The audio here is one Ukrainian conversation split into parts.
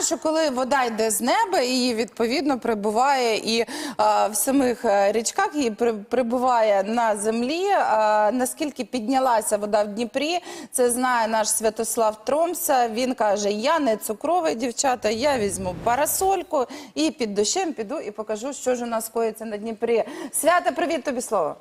знаю, що коли вода йде з неба, її відповідно прибуває і а, в самих е, річках її при- прибуває на землі. А, наскільки піднялася вода в Дніпрі, це знає наш Святослав Тромса. Він каже: Я не цукровий дівчата, я візьму парасольку і під дощем піду і покажу, що ж у нас коїться на Дніпрі. Свята, привіт тобі слово.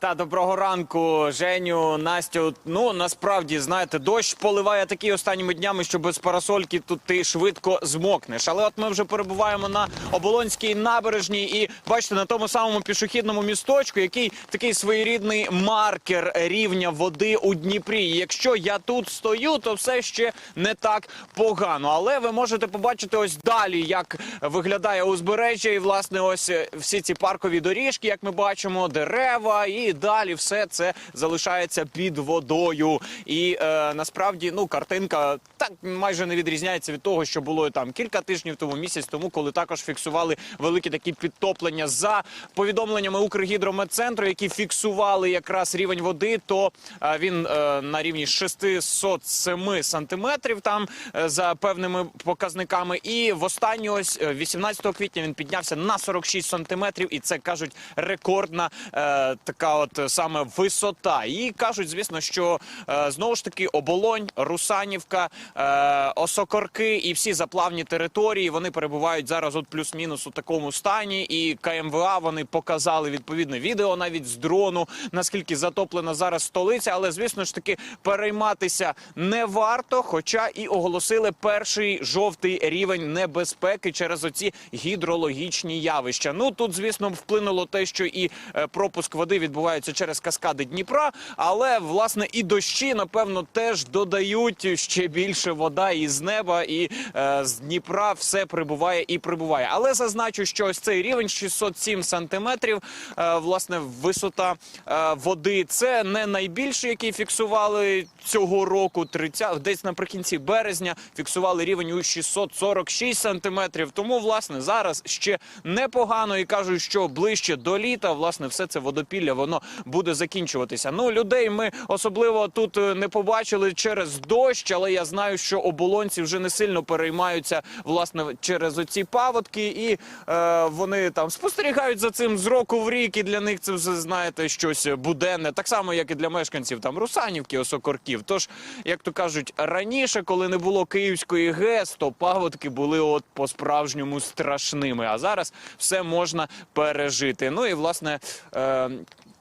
Та доброго ранку, Женю, Настю. Ну насправді знаєте, дощ поливає такі останніми днями, що без парасольки тут ти швидко змокнеш. Але от ми вже перебуваємо на оболонській набережній, і бачите, на тому самому пішохідному місточку, який такий своєрідний маркер рівня води у Дніпрі. І Якщо я тут стою, то все ще не так погано. Але ви можете побачити ось далі, як виглядає узбережжя, і власне ось е, всі ці паркові доріжки, як ми бачимо, дерева, і далі все це залишається під водою. І е, насправді ну картинка так майже не відрізняється від того, що було там кілька тижнів тому, місяць тому, коли також фіксували великі такі підтоплення за повідомленнями Укргідрометцентру, які фіксували якраз рівень води, то е, він е, на рівні 607 сантиметрів там е, за певними показниками. І в останній ось е, 18 квітня він піднявся на 46 сантиметрів, і це кажуть рекордна е, така, от е, саме висота. І кажуть, звісно, що е, знову ж таки оболонь, Русанівка, е, Осокорки і всі заплавні території вони перебувають зараз от плюс-мінус у такому стані. І КМВА вони показали відповідне відео навіть з дрону, наскільки затоплена зараз столиця. Але звісно ж таки перейматися не варто, хоча і оголосили перший жовтий рівень небезпеки через оці гідрологічні явища. Ну тут, звісно, вплинуло те, що і пропуск води відбувається через каскади Дніпра, але власне і дощі, напевно, теж додають ще більше вода із неба, і е, з Дніпра все прибуває і прибуває. Але зазначу, що ось цей рівень 607 сантиметрів, е, власне, висота е, води. Це не найбільший, який фіксували цього року. 30, десь наприкінці березня фіксували рівень у 646 сантиметрів. Тому, власне, зараз ще непогано і кажуть, що ближче до літа, власне, все це водопілля воно буде закінчуватися. Ну, людей ми особливо тут е, не побачили через дощ, але я знаю, що оболонці вже не сильно переймаються власне через оці паводки, і е, вони там спостерігають за цим з року в рік. І для них це вже знаєте щось буденне, так само як і для мешканців там Русанівки, Осокорків. Тож, як то кажуть, раніше, коли не було Київської ГЕС, то паводки були от по-справжньому страшними. А зараз все можна пережити. Ну і власне. Е,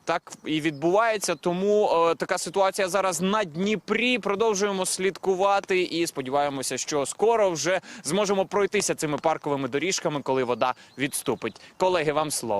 так і відбувається, тому е, така ситуація зараз на Дніпрі. Продовжуємо слідкувати і сподіваємося, що скоро вже зможемо пройтися цими парковими доріжками, коли вода відступить. Колеги, вам слово.